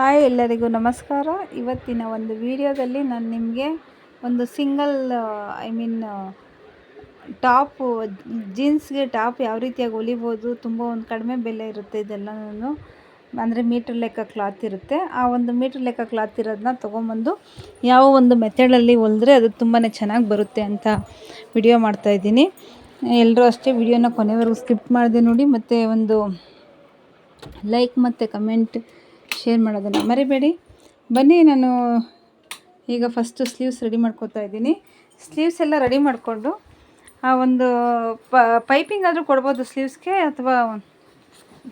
Hi ಎಲ್ಲರಿಗೂ ನಮಸ್ಕಾರ. ಇವತ್ತಿನ ಒಂದು ವಿಡಿಯೋದಲ್ಲಿ ನಾನು ನಿಮಗೆ ಒಂದು ಸಿಂಗಲ್ ಐ ಮೀನ್ ಟಾಪು, ಜೀನ್ಸ್ಗೆ ಟಾಪ್ ಯಾವ ರೀತಿಯಾಗಿ ಹೊಲಿಬೋದು, ತುಂಬ ಒಂದು ಕಡಿಮೆ ಬೆಲೆ ಇರುತ್ತೆ ಇದೆಲ್ಲನೂ ಅಂದರೆ ಮೀಟ್ರ್ ಲೆಕ್ಕ ಕ್ಲಾತ್ ಇರುತ್ತೆ. ಆ ಒಂದು ಮೀಟ್ರ್ ಲೆಕ್ಕ ಕ್ಲಾತ್ ಇರೋದನ್ನ ತೊಗೊಂಬಂದು ಯಾವ ಒಂದು ಮೆಥಡಲ್ಲಿ ಹೊಲಿದ್ರೆ ಅದು ತುಂಬಾ ಚೆನ್ನಾಗಿ ಬರುತ್ತೆ ಅಂತ ವಿಡಿಯೋ ಮಾಡ್ತಾಯಿದ್ದೀನಿ ಎಲ್ಲರೂ ಅಷ್ಟೇ ವಿಡಿಯೋನ ಕೊನೆವರೆಗೂ ಸ್ಕಿಪ್ ಮಾಡಿದೆ ನೋಡಿ, ಮತ್ತು ಒಂದು ಲೈಕ್ ಮತ್ತು ಕಮೆಂಟ್ ಶೇರ್ ಮಾಡೋದನ್ನು ಮರಿಬೇಡಿ. ಬನ್ನಿ ನಾನು ಈಗ ಫಸ್ಟು ಸ್ಲೀವ್ಸ್ ರೆಡಿ ಮಾಡ್ಕೋತಾ ಇದ್ದೀನಿ. ಸ್ಲೀವ್ಸ್ ಎಲ್ಲ ರೆಡಿ ಮಾಡಿಕೊಂಡು, ಆ ಒಂದು ಪೈಪಿಂಗ್ ಆದರೂ ಕೊಡ್ಬೋದು ಸ್ಲೀವ್ಸ್ಗೆ ಅಥವಾ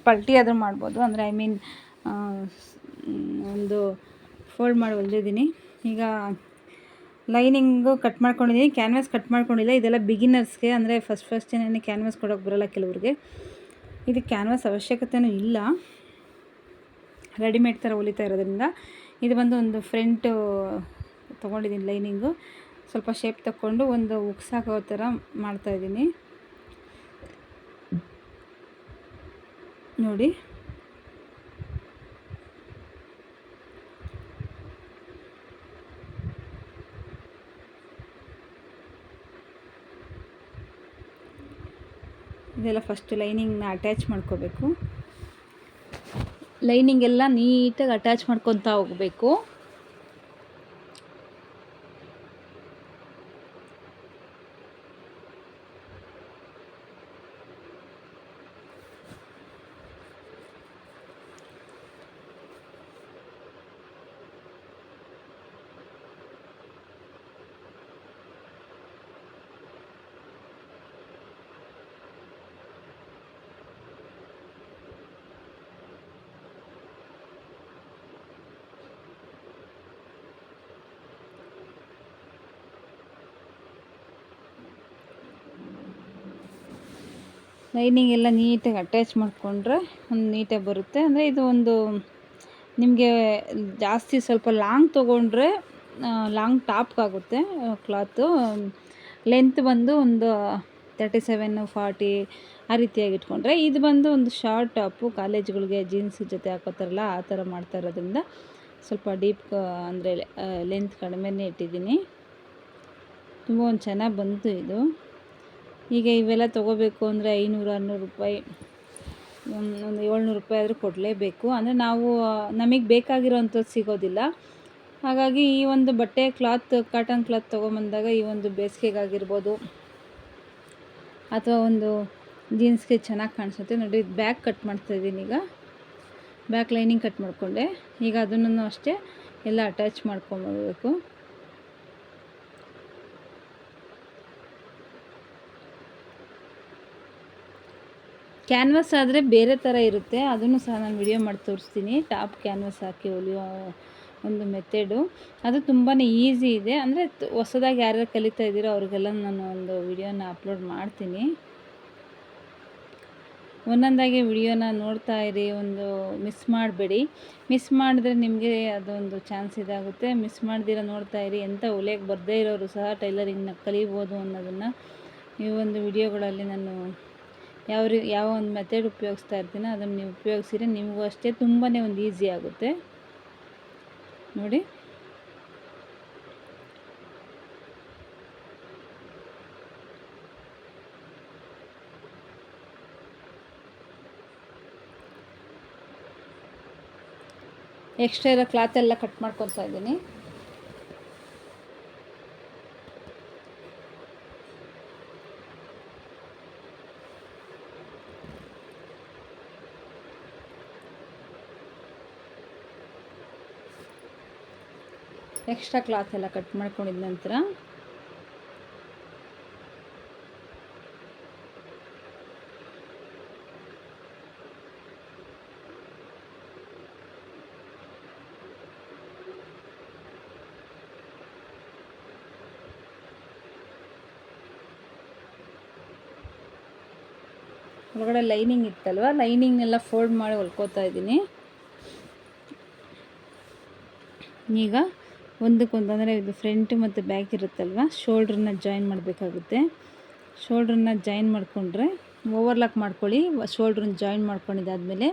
ಪಲ್ಟಿ ಆದರೂ ಮಾಡ್ಬೋದು. ಅಂದರೆ ಐ ಮೀನ್ ಒಂದು ಫೋಲ್ಡ್ ಮಾಡಿ ಹೊಲ್ದಿದ್ದೀನಿ. ಈಗ ಲೈನಿಂಗು ಕಟ್ ಮಾಡ್ಕೊಂಡಿದ್ದೀನಿ. ಕ್ಯಾನ್ವಾಸ್ ಕಟ್ ಮಾಡ್ಕೊಂಡಿಲ್ಲ. ಇದೆಲ್ಲ ಬಿಗಿನರ್ಸ್ಗೆ ಅಂದರೆ ಫಸ್ಟ್ ಫಸ್ಟ್ ಏನೇನು ಕ್ಯಾನ್ವಾಸ್ ಕೊಡೋಕ್ಕೆ ಬರೋಲ್ಲ ಕೆಲವ್ರಿಗೆ. ಇದು ಕ್ಯಾನ್ವಾಸ್ ಅವಶ್ಯಕತೆಯೂ ಇಲ್ಲ. ರೆಡಿಮೇಡ್ ಥರ ಹೊಲಿತಾ ಇರೋದ್ರಿಂದ ಇದು ಬಂದು ಒಂದು ಫ್ರಂಟು ತೊಗೊಂಡಿದ್ದೀನಿ ಲೈನಿಂಗು. ಸ್ವಲ್ಪ ಶೇಪ್ ತಗೊಂಡು ಒಂದು ಉಕ್ಸಾಕೋ ಥರ ಮಾಡ್ತಾಯಿದ್ದೀನಿ ನೋಡಿ. ಇದೆಲ್ಲ ಫಸ್ಟ್ ಲೈನಿಂಗ್ನ ಅಟ್ಯಾಚ್ ಮಾಡ್ಕೋಬೇಕು. ಲೈನಿಂಗ್ ಎಲ್ಲ ನೀಟಾಗಿ ಅಟ್ಯಾಚ್ ಮಾಡ್ಕೊತಾ ಹೋಗಬೇಕು. ಲೈನಿಂಗ್ ಎಲ್ಲ ನೀಟಾಗಿ ಅಟ್ಯಾಚ್ ಮಾಡಿಕೊಂಡ್ರೆ ಒಂದು ನೀಟಾಗಿ ಬರುತ್ತೆ. ಅಂದರೆ ಇದು ಒಂದು ನಿಮಗೆ ಜಾಸ್ತಿ ಸ್ವಲ್ಪ ಲಾಂಗ್ ತೊಗೊಂಡ್ರೆ ಲಾಂಗ್ ಟಾಪ್ಗಾಗುತ್ತೆ ಕ್ಲಾತು. ಲೆಂತ್ ಬಂದು ಒಂದು ತರ್ಟಿ ಸೆವೆನ್ನು ಫಾರ್ಟಿ ಆ ರೀತಿಯಾಗಿ ಇಟ್ಕೊಂಡ್ರೆ, ಇದು ಬಂದು ಒಂದು ಶಾರ್ಟ್ ಟಾಪು, ಕಾಲೇಜ್ಗಳಿಗೆ ಜೀನ್ಸ್ ಜೊತೆ ಹಾಕೋತಾರಲ್ಲ, ಆ ಥರ ಮಾಡ್ತಾ ಇರೋದ್ರಿಂದ ಸ್ವಲ್ಪ ಡೀಪ್ ಅಂದರೆ ಲೆಂತ್ ಕಡಿಮೆನೇ ಇಟ್ಟಿದ್ದೀನಿ. ತುಂಬ ಒಂದು ಚೆನ್ನಾಗಿ ಬಂತು ಇದು. ಈಗ ಇವೆಲ್ಲ ತೊಗೋಬೇಕು ಅಂದರೆ ಐನೂರು ಆರುನೂರು ರೂಪಾಯಿ, ಒಂದು ಏಳ್ನೂರು ರೂಪಾಯಿ ಆದರೂ ಕೊಡಲೇಬೇಕು. ಅಂದರೆ ನಾವು, ನಮಗೆ ಬೇಕಾಗಿರೋವಂಥದ್ದು ಸಿಗೋದಿಲ್ಲ. ಹಾಗಾಗಿ ಈ ಒಂದು ಬಟ್ಟೆ ಕ್ಲಾತ್, ಕಾಟನ್ ಕ್ಲಾತ್ ತೊಗೊಂಬಂದಾಗ ಈ ಒಂದು ಬೇಸಿಗೆಗಾಗಿರ್ಬೋದು, ಅಥವಾ ಒಂದು ಜೀನ್ಸ್ಗೆ ಚೆನ್ನಾಗಿ ಕಾಣಿಸುತ್ತೆ. ನೋಡಿ ಬ್ಯಾಕ್ ಕಟ್ ಮಾಡ್ತಾಯಿದ್ದೀನಿ ಈಗ. ಬ್ಯಾಕ್ ಲೈನಿಂಗ್ ಕಟ್ ಮಾಡಿಕೊಂಡೆ. ಈಗ ಅದನ್ನು ಅಷ್ಟೇ ಎಲ್ಲ ಅಟ್ಯಾಚ್ ಮಾಡ್ಕೊಂಬರ್ಬೇಕು. ಕ್ಯಾನ್ವಾಸ್ ಆದರೆ ಬೇರೆ ಥರ ಇರುತ್ತೆ. ಅದನ್ನು ಸಹ ನಾನು ವಿಡಿಯೋ ಮಾಡಿ ತೋರಿಸ್ತೀನಿ. ಟಾಪ್ ಕ್ಯಾನ್ವಾಸ್ ಹಾಕಿ ಹೊಲಿಯೋ ಒಂದು ಮೆಥೆಡು ಅದು ತುಂಬಾ ಈಸಿ ಇದೆ. ಅಂದರೆ ಹೊಸದಾಗಿ ಯಾರ್ಯಾರು ಕಲಿತಾ ಇದ್ದೀರೋ ಅವ್ರಿಗೆಲ್ಲ ನಾನು ಒಂದು ವಿಡಿಯೋನ ಅಪ್ಲೋಡ್ ಮಾಡ್ತೀನಿ. ಒಂದೊಂದಾಗಿ ವಿಡಿಯೋನ ನೋಡ್ತಾ ಇರಿ. ಒಂದು ಮಿಸ್ ಮಾಡಬೇಡಿ. ಮಿಸ್ ಮಾಡಿದ್ರೆ ನಿಮಗೆ ಅದೊಂದು ಚಾನ್ಸ್ ಇದಾಗುತ್ತೆ. ಮಿಸ್ ಮಾಡ್ದಿರ ನೋಡ್ತಾ ಇರಿ. ಎಂಥ ಹೊಲಿಯಕ್ಕೆ ಬರದೇ ಇರೋರು ಸಹ ಟೈಲರಿಂಗ್ನ ಕಲಿಬೋದು ಅನ್ನೋದನ್ನು ಈ ಒಂದು ವಿಡಿಯೋಗಳಲ್ಲಿ ನಾನು ಯಾವ ರೀ ಯಾವ ಒಂದು ಮೆಥಡ್ ಉಪಯೋಗಿಸ್ತಾ ಇರ್ತೀನೋ ಅದನ್ನು ನೀವು ಉಪಯೋಗಿಸಿದ್ರೆ ನಿಮಗೂ ಅಷ್ಟೇ ತುಂಬಾ ಒಂದು ಈಸಿ ಆಗುತ್ತೆ. ನೋಡಿ. ಎಕ್ಸ್ಟ್ರಾ ಇರೋ ಕ್ಲಾತ್ ಎಲ್ಲ ಕಟ್ ಮಾಡ್ಕೊತಾ ಇದ್ದೀನಿ. ಎಕ್ಸ್ಟ್ರಾ ಕ್ಲಾತ್ ಎಲ್ಲ ಕಟ್ ಮಾಡ್ಕೊಂಡಿದ ನಂತರ ಒಳಗಡೆ ಲೈನಿಂಗ್ ಇತ್ತಲ್ವ? ಲೈನಿಂಗ್ನೆಲ್ಲ ಫೋಲ್ಡ್ ಮಾಡಿ ಹೊಲ್ಕೋತಾ ಇದ್ದೀನಿ. ಈಗ ಒಂದಕ್ಕೊಂದು, ಅಂದರೆ ಇದು ಫ್ರಂಟ್ ಮತ್ತು ಬ್ಯಾಕ್ ಇರುತ್ತಲ್ವ? ಶೋಲ್ಡ್ರನ್ನ ಜಾಯಿನ್ ಮಾಡಬೇಕಾಗುತ್ತೆ. ಶೋಲ್ಡ್ರನ್ನ ಜಾಯಿನ್ ಮಾಡಿಕೊಂಡ್ರೆ ಓವರ್ಲಾಕ್ ಮಾಡ್ಕೊಳ್ಳಿ. ಶೋಲ್ಡ್ರನ್ನ ಜಾಯಿನ್ ಮಾಡ್ಕೊಂಡಿದ್ದಾದಮೇಲೆ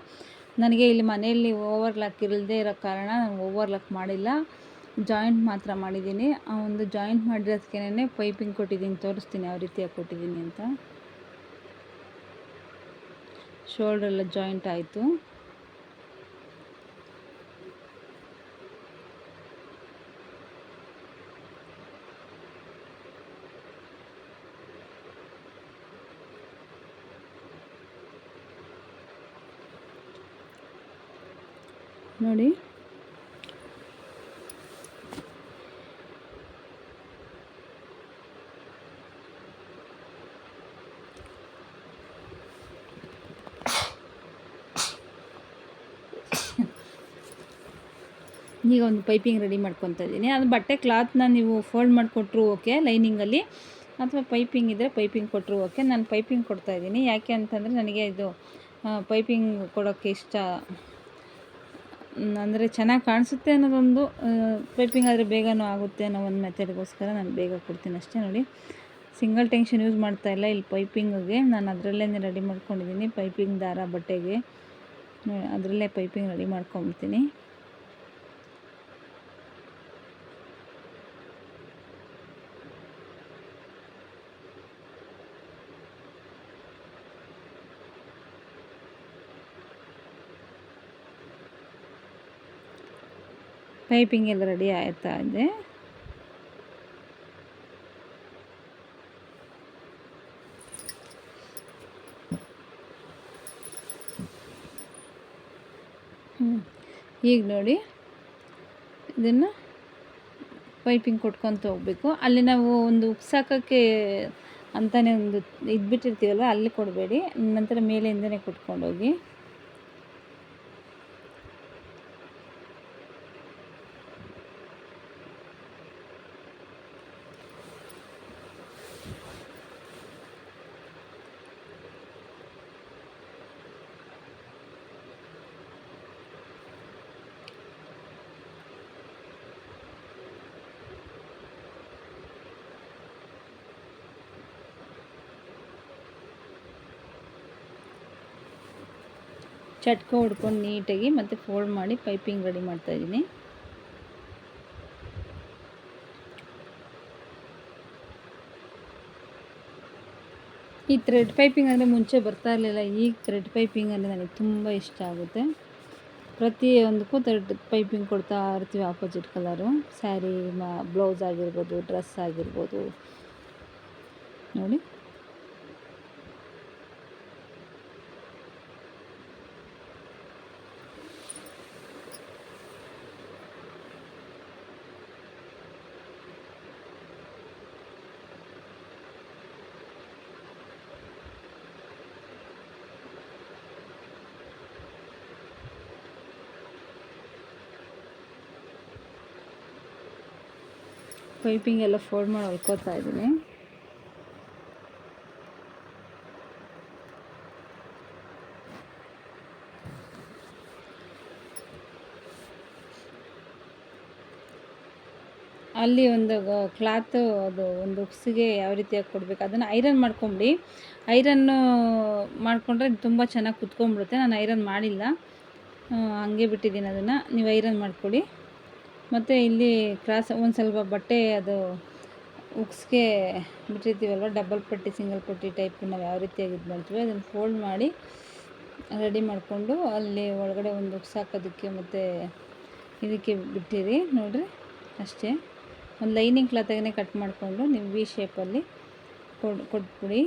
ನನಗೆ ಇಲ್ಲಿ ಮನೆಯಲ್ಲಿ ಓವರ್ಲಾಕ್ ಇರಲ್ದೇ ಇರೋ ಕಾರಣ ನಾನು ಓವರ್ಲಾಕ್ ಮಾಡಿಲ್ಲ. ಜಾಯಿಂಟ್ ಮಾತ್ರ ಮಾಡಿದ್ದೀನಿ. ಆ ಒಂದು ಜಾಯಿಂಟ್ ಮಾಡಿರೋದಕ್ಕೇನೆ ಪೈಪಿಂಗ್ ಕೊಟ್ಟಿದ್ದೀನಿ. ತೋರಿಸ್ತೀನಿ ಯಾವ ರೀತಿಯಾಗಿ ಕೊಟ್ಟಿದ್ದೀನಿ ಅಂತ. ಶೋಲ್ಡ್ರೆಲ್ಲ ಜಾಯಿಂಟ್ ಆಯಿತು. ನೋಡಿ. ಈಗ ಒಂದು ಪೈಪಿಂಗ್ ರೆಡಿ ಮಾಡ್ಕೊತಾ ಇದ್ದೀನಿ. ಅದು ಬಟ್ಟೆ ಕ್ಲಾತ್ನ ನೀವು ಫೋಲ್ಡ್ ಮಾಡಿಕೊಟ್ರು ಓಕೆ ಲೈನಿಂಗಲ್ಲಿ ಅಥವಾ ಪೈಪಿಂಗ್ ಇದ್ದರೆ ಪೈಪಿಂಗ್ ಕೊಟ್ಟರು ಓಕೆ ನಾನು ಪೈಪಿಂಗ್ ಕೊಡ್ತಾ ಇದ್ದೀನಿ. ಯಾಕೆ ಅಂತಂದರೆ ನನಗೆ ಇದು ಪೈಪಿಂಗ್ ಕೊಡೋಕ್ಕೆ ಇಷ್ಟ ಅಂದರೆ ಚೆನ್ನಾಗಿ ಕಾಣಿಸುತ್ತೆ ಅನ್ನೋದೊಂದು ಪೈಪಿಂಗ್ ಆದರೆ ಬೇಗನೂ ಆಗುತ್ತೆ ಅನ್ನೋ ಒಂದು ಮೆಥಡ್ಗೋಸ್ಕರ ನಾನು ಬೇಗ ಕೊಡ್ತೀನಿ ಅಷ್ಟೇ ನೋಡಿ. ಸಿಂಗಲ್ ಟೆನ್ಷನ್ ಯೂಸ್ ಮಾಡ್ತಾ ಇಲ್ಲ, ಇಲ್ಲಿ ಪೈಪಿಂಗಿಗೆ ನಾನು ಅದರಲ್ಲೇ ರೆಡಿ ಮಾಡ್ಕೊಂಡಿದ್ದೀನಿ ಪೈಪಿಂಗ್ ದಾರ ಬಟ್ಟೆಗೆ. ಅದರಲ್ಲೇ ಪೈಪಿಂಗ್ ರೆಡಿ ಮಾಡ್ಕೊಂಬಿಡ್ತೀನಿ. ಪೈಪಿಂಗ್ ಎಲ್ಲ ರೆಡಿ ಆಯ್ತಾ ಇದೆ. ಈಗ ನೋಡಿ ಇದನ್ನು ಪೈಪಿಂಗ್ ಕೊಟ್ಕೊತ ಹೋಗಬೇಕು. ಅಲ್ಲಿ ನಾವು ಒಂದು ಉಕ್ಸಾಕೋಕ್ಕೆ ಅಂತಲೇ ಒಂದು ಇದು ಬಿಟ್ಟಿರ್ತೀವಲ್ವ ಅಲ್ಲಿ ಕೊಡಬೇಡಿ. ನಂತರ ಮೇಲಿಂದನೇ ಕೊಟ್ಕೊಂಡೋಗಿ. ಚಟ್ಕ ಹೊಡ್ಕೊಂಡು ನೀಟಾಗಿ ಮತ್ತು ಫೋಲ್ಡ್ ಮಾಡಿ ಪೈಪಿಂಗ್ ರೆಡಿ ಮಾಡ್ತಾಯಿದ್ದೀನಿ ಈ ಥ್ರೆಡ್ ಪೈಪಿಂಗ್ ಅಂದರೆ ಮುಂಚೆ ಬರ್ತಾ ಇರಲಿಲ್ಲ, ಈಗ ಥ್ರೆಡ್ ಪೈಪಿಂಗ್ ಅಂದರೆ ನನಗೆ ತುಂಬ ಇಷ್ಟ ಆಗುತ್ತೆ. ಪ್ರತಿಯೊಂದಕ್ಕೂ ಥ್ರೆಡ್ ಪೈಪಿಂಗ್ ಕೊಡ್ತಾ ಇರ್ತೀವಿ ಆಪೋಸಿಟ್ ಕಲರು ಸ್ಯಾರಿ ಬ್ಲೌಸ್ ಆಗಿರ್ಬೋದು ಡ್ರೆಸ್ ಆಗಿರ್ಬೋದು. ನೋಡಿ. ಪೈಪಿಂಗ್ ಎಲ್ಲ ಫೋಲ್ಡ್ ಮಾಡಿ ಹೊಲ್ಕೋತಾ ಇದ್ದೀನಿ. ಅಲ್ಲಿ ಒಂದು ಕ್ಲಾತು ಅದು ಒಂದು ಉಕ್ಸಿಗೆ ಯಾವ ರೀತಿಯಾಗಿ ಕೊಡಬೇಕು, ಅದನ್ನು ಐರನ್ ಮಾಡ್ಕೊಂಬಿಡಿ. ಐರನ್ನು ಮಾಡಿಕೊಂಡ್ರೆ ತುಂಬ ಚೆನ್ನಾಗಿ ಕುತ್ಕೊಂಡ್ಬಿಡುತ್ತೆ, ನಾನು ಐರನ್ ಮಾಡಿಲ್ಲ. ಹಾಗೆ ಬಿಟ್ಟಿದ್ದೀನಿ ಅದನ್ನು, ನೀವು ಐರನ್ ಮಾಡ್ಕೊಳ್ಳಿ. ಮತ್ತು ಇಲ್ಲಿ ಕ್ರಾಸ್ ಒಂದು ಸ್ವಲ್ಪ ಬಟ್ಟೆ ಅದು ಉಕ್ಸ್ಗೆ ಬಿಟ್ಟಿರ್ತೀವಲ್ವ? ಡಬಲ್ ಪಟ್ಟಿ ಸಿಂಗಲ್ ಪಟ್ಟಿ ಟೈಪ್ ನಾವು ಯಾವ ರೀತಿಯಾಗಿ ಇದು ಮಾಡ್ತೀವಿ ಅದನ್ನು ಫೋಲ್ಡ್ ಮಾಡಿ ರೆಡಿ ಮಾಡಿಕೊಂಡು ಅಲ್ಲಿ ಒಳಗಡೆ ಒಂದು ಉಕ್ಸ್ ಹಾಕೋದಕ್ಕೆ ಮತ್ತು ಇದಕ್ಕೆ ಬಿಟ್ಟಿರಿ. ನೋಡಿರಿ, ಅಷ್ಟೇ. ಒಂದು ಲೈನಿಂಗ್ ಕ್ಲಾತಾಗೇ ಕಟ್ ಮಾಡಿಕೊಂಡು ನೀವು ವಿ ಶೇಪಲ್ಲಿ ಕೊಡ್, ಕೊಟ್ಬಿಡಿ.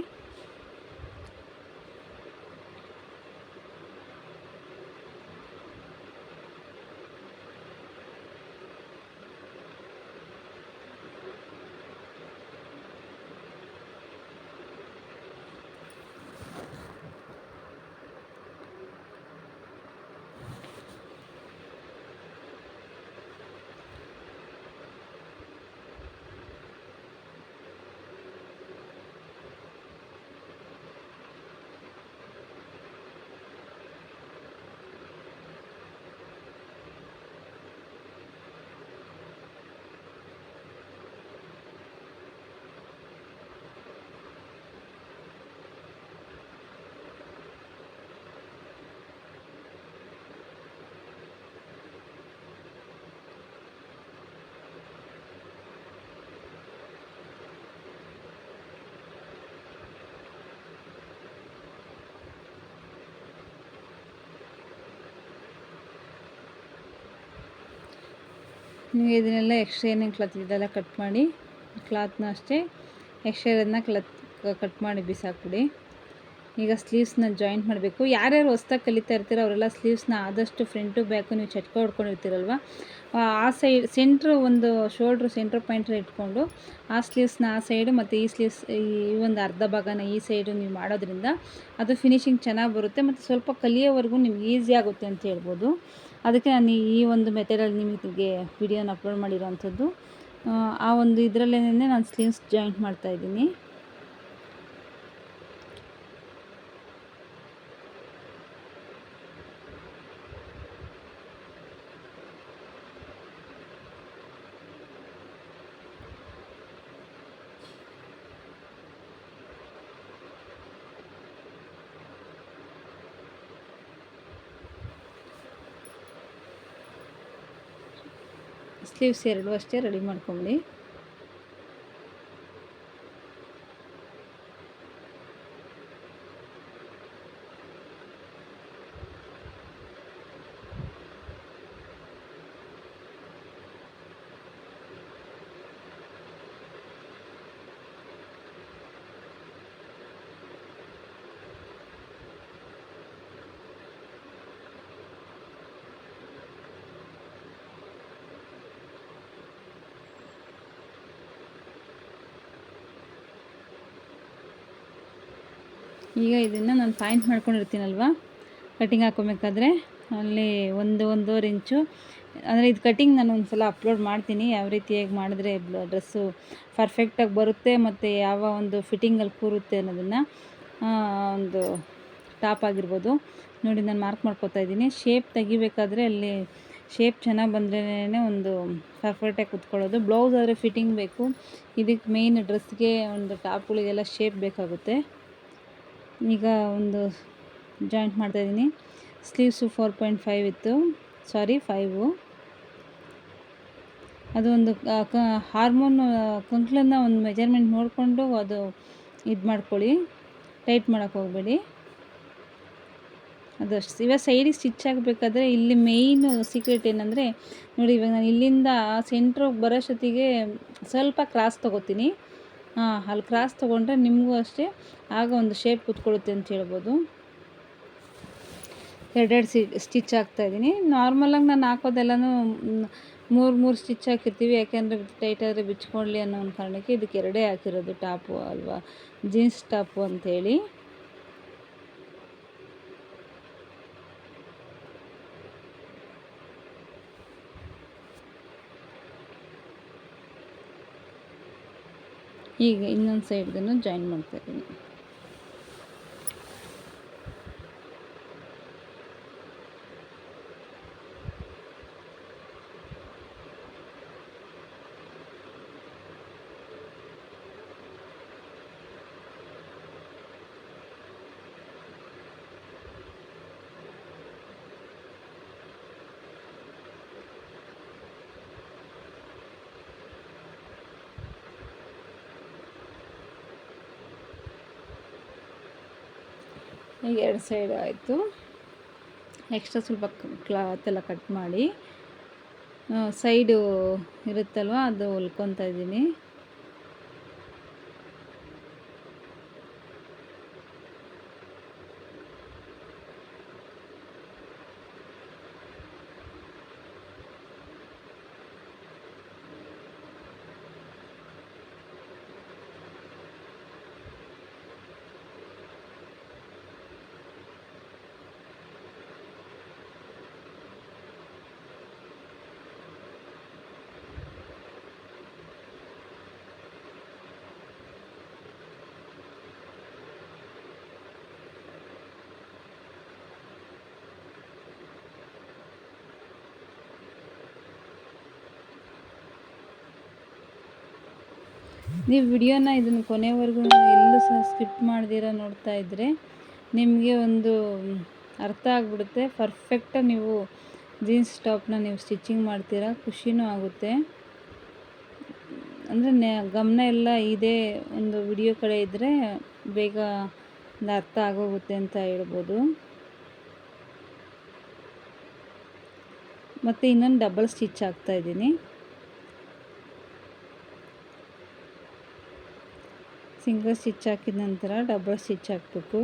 ನಿಮಗೆ ಇದನ್ನೆಲ್ಲ ಎಕ್ಸ್ಟ್ರಾ ಏನೇನು ಕ್ಲಾತ್ ಇದೆಲ್ಲ ಕಟ್ ಮಾಡಿ ಕ್ಲಾತ್ನ ಅಷ್ಟೇ ಎಕ್ಸ್ಟ್ರಾ ಇರೋದನ್ನ ಕ್ಲತ್ ಕಟ್ ಮಾಡಿ ಬಿಸಾಕ್ಬಿಡಿ. ಈಗ ಸ್ಲೀವ್ಸ್ನ ಜಾಯಿಂಟ್ ಮಾಡಬೇಕು. ಯಾರ್ಯಾರು ಹೊಸ್ದಾಗಿ ಕಲಿತಾ ಇರ್ತೀರೋ ಅವರೆಲ್ಲ ಸ್ಲೀವ್ಸ್ನ ಆದಷ್ಟು ಫ್ರಂಟು ಬ್ಯಾಕು ನೀವು ಚಟ್ಕ ಹೊಡ್ಕೊಂಡಿರ್ತೀರಲ್ವ ಆ ಸೈಡ್ ಸೆಂಟ್ರ್ ಒಂದು ಶೋಲ್ಡ್ರ್ ಸೆಂಟ್ರ್ ಪಾಯಿಂಟ್ ಇಟ್ಕೊಂಡು ಆ ಸ್ಲೀವ್ಸ್ನ ಆ ಸೈಡು ಮತ್ತು ಈ ಸ್ಲೀವ್ಸ್ ಈ ಒಂದು ಅರ್ಧ ಭಾಗನ ಈ ಸೈಡು ನೀವು ಮಾಡೋದ್ರಿಂದ ಅದು ಫಿನಿಶಿಂಗ್ ಚೆನ್ನಾಗಿ ಬರುತ್ತೆ ಮತ್ತು ಸ್ವಲ್ಪ ಕಲಿಯೋವರೆಗೂ ನಿಮ್ಗೆ ಈಸಿ ಆಗುತ್ತೆ ಅಂತ ಹೇಳ್ಬೋದು. ಅದಕ್ಕೆ ನಾನು ಈ ಒಂದು ಮೆಥಡಲ್ಲಿ ನಿಮಗೆ ವಿಡಿಯೋನ ಅಪ್ಲೋಡ್ ಮಾಡಿರೋವಂಥದ್ದು. ಆ ಒಂದು ಇದರಲ್ಲೇನೆ ನಾನು ಸ್ಲೀವ್ಸ್ ಜಾಯಿಂಟ್ ಮಾಡ್ತಾಯಿದ್ದೀನಿ ಸ್ಲೀವ್ಸ್ ಎರಡು ಅಷ್ಟೇ ರೆಡಿ ಮಾಡ್ಕೊಂಬಿಡಿ. ಈಗ ಇದನ್ನು ನಾನು ಪಾಯಿಂಟ್ ಮಾಡ್ಕೊಂಡಿರ್ತೀನಲ್ವ? ಕಟಿಂಗ್ ಹಾಕೊಬೇಕಾದ್ರೆ ಅಲ್ಲಿ ಒಂದು, ಒಂದೂವರೆ ಇಂಚು. ಅಂದರೆ ಇದು ಕಟಿಂಗ್ ನಾನು ಒಂದು ಸಲ ಅಪ್ಲೋಡ್ ಮಾಡ್ತೀನಿ. ಯಾವ ರೀತಿಯಾಗಿ ಮಾಡಿದ್ರೆ ಡ್ರೆಸ್ಸು ಪರ್ಫೆಕ್ಟಾಗಿ ಬರುತ್ತೆ ಮತ್ತು ಯಾವ ಒಂದು ಫಿಟ್ಟಿಂಗಲ್ಲಿ ಕೂರುತ್ತೆ ಅನ್ನೋದನ್ನು ಒಂದು ಟಾಪ್ ಆಗಿರ್ಬೋದು. ನೋಡಿ ನಾನು ಮಾರ್ಕ್ ಮಾಡ್ಕೊತಾ ಇದ್ದೀನಿ. ಶೇಪ್ ತೆಗಿಬೇಕಾದ್ರೆ ಅಲ್ಲಿ ಶೇಪ್ ಚೆನ್ನಾಗಿ ಬಂದ್ರೇ ಒಂದು ಪರ್ಫೆಕ್ಟಾಗಿ ಕುತ್ಕೊಳ್ಳೋದು. ಬ್ಲೌಸ್ ಆದರೆ ಫಿಟ್ಟಿಂಗ್ ಬೇಕು. ಇದಕ್ಕೆ ಮೇಯ್ನ್ ಡ್ರೆಸ್ಗೆ ಒಂದು ಟಾಪ್ಗಳಿಗೆಲ್ಲ ಶೇಪ್ ಬೇಕಾಗುತ್ತೆ. ಈಗ ಒಂದು ಜಾಯಿಂಟ್ ಮಾಡ್ತಾಯಿದ್ದೀನಿ ಸ್ಲೀವ್ಸು ಫೋರ್ ಪಾಯಿಂಟ್ ಫೈವ್ ಇತ್ತು. ಸಾರಿ ಫೈವು ಅದು ಒಂದು ಕ ಹಾರ್ಮೋನ್ ಕಂಕ್ಳನ್ನ ಒಂದು ಮೆಜರ್ಮೆಂಟ್ ನೋಡಿಕೊಂಡು ಅದು ಇದು ಮಾಡ್ಕೊಳ್ಳಿ. ಟೈಟ್ ಮಾಡೋಕ್ಕೆ ಹೋಗಬೇಡಿ. ಅದು ಇವಾಗ ಸೈಡಿಗೆ ಸ್ಟಿಚ್ ಆಗಬೇಕಾದ್ರೆ ಇಲ್ಲಿ ಮೇಯ್ನು ಸೀಕ್ರೆಟ್ ಏನಂದರೆ, ನೋಡಿ ಇವಾಗ ನಾನು ಇಲ್ಲಿಂದ ಸೆಂಟ್ರಿಗೆ ಬರೋಷ್ಟೊತ್ತಿಗೆ ಸ್ವಲ್ಪ ಕ್ರಾಸ್ ತೊಗೋತೀನಿ. ಅಲ್ಲಿ ಕ್ರಾಸ್ ತೊಗೊಂಡ್ರೆ ನಿಮಗೂ ಅಷ್ಟೇ. ಆಗ ಒಂದು ಶೇಪ್ ಕೂತ್ಕೊಳ್ಳುತ್ತೆ ಅಂತ ಹೇಳ್ಬೋದು. ಎರಡೆರಡು ಸಿ ಸ್ಟಿಚ್ ಹಾಕ್ತಾಯಿದ್ದೀನಿ ನಾರ್ಮಲಾಗಿ ನಾನು ಹಾಕೋದೆಲ್ಲನೂ ಮೂರು ಮೂರು ಸ್ಟಿಚ್ ಹಾಕಿರ್ತೀವಿ. ಯಾಕೆಂದರೆ ಟೈಟಾದರೆ ಬಿಚ್ಕೊಳ್ಳಿ ಅನ್ನೋ ಒಂದು ಕಾರಣಕ್ಕೆ ಇದಕ್ಕೆ ಎರಡೇ ಹಾಕಿರೋದು ಟಾಪು ಅಲ್ವಾ? ಜೀನ್ಸ್ ಟಾಪು ಅಂಥೇಳಿ ಈಗ ಇನ್ನೊಂದು ಸೈಡ್ದನ್ನು ಜಾಯಿನ್ ಮಾಡ್ತಾಯಿದ್ದೀನಿ ಈಗ ಎರಡು ಸೈಡ್ ಆಯಿತು. ಎಕ್ಸ್ಟ್ರಾ ಸ್ವಲ್ಪ ಕ್ಲಾತ್ ಎಲ್ಲ ಕಟ್ ಮಾಡಿ. ಸೈಡು ಇರುತ್ತಲ್ವ, ಅದು ಹೊಲ್ಕೊತಾ ಇದ್ದೀನಿ. ನೀವು ವಿಡಿಯೋನ ಇದನ್ನು ಕೊನೆವರೆಗೂ ಎಲ್ಲೂ ಸಹ ಸ್ಕಿಪ್ ಮಾಡ್ದಿರ ನೋಡ್ತಾ ಇದ್ದರೆ ನಿಮಗೆ ಒಂದು ಅರ್ಥ ಆಗಿಬಿಡುತ್ತೆ. ಪರ್ಫೆಕ್ಟಾಗಿ ನೀವು ಜೀನ್ಸ್ ಟಾಪ್ನ ನೀವು ಸ್ಟಿಚಿಂಗ್ ಮಾಡ್ತೀರಾ, ಖುಷಿನೂ ಆಗುತ್ತೆ. ಅಂದರೆ ಗಮನ ಎಲ್ಲ ಇದೇ ಒಂದು ವಿಡಿಯೋ ಕಡೆ ಇದ್ದರೆ ಬೇಗ ಒಂದು ಅರ್ಥ ಆಗೋಗುತ್ತೆ ಅಂತ ಹೇಳ್ಬೋದು. ಮತ್ತು ಇನ್ನೊಂದು ಡಬಲ್ ಸ್ಟಿಚ್ ಹಾಕ್ತಾಯಿದ್ದೀನಿ ಸಿಂಗಲ್ ಸ್ಟಿಚ್ ಹಾಕಿದ ನಂತರ ಡಬಲ್ ಸ್ಟಿಚ್ ಹಾಕಬೇಕು.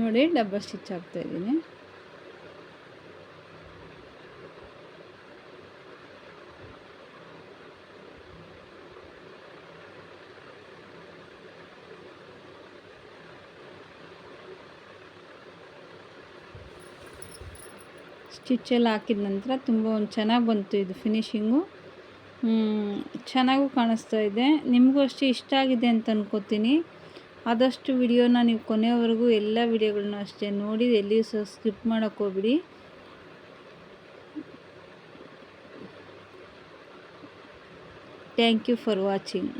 ನೋಡಿ ಡಬಲ್ ಸ್ಟಿಚ್ ಹಾಕ್ತಾ ಇದ್ದೀನಿ. ಸ್ಟಿಚ್ಚೆಲ್ಲ ಹಾಕಿದ ನಂತರ ತುಂಬ ಒಂದು ಚೆನ್ನಾಗಿ ಬಂತು ಇದು ಫಿನಿಶಿಂಗು. ಚೆನ್ನಾಗೂ ಕಾಣಿಸ್ತಾ ಇದೆ. ನಿಮಗೂ ಅಷ್ಟೇ ಇಷ್ಟ ಆಗಿದೆ ಅಂತ ಅನ್ಕೋತೀನಿ. ಆದಷ್ಟು ವಿಡಿಯೋನ ನೀವು ಕೊನೆಯವರೆಗೂ ಎಲ್ಲ ವಿಡಿಯೋಗಳನ್ನ ಅಷ್ಟೇ ನೋಡಿ ಎಲ್ಲಿಯೂ ಸಹ ಸ್ಕಿಪ್ ಮಾಡೋಕ್ಕೆ ಹೋಗ್ಬಿಡಿ. Thank you for watching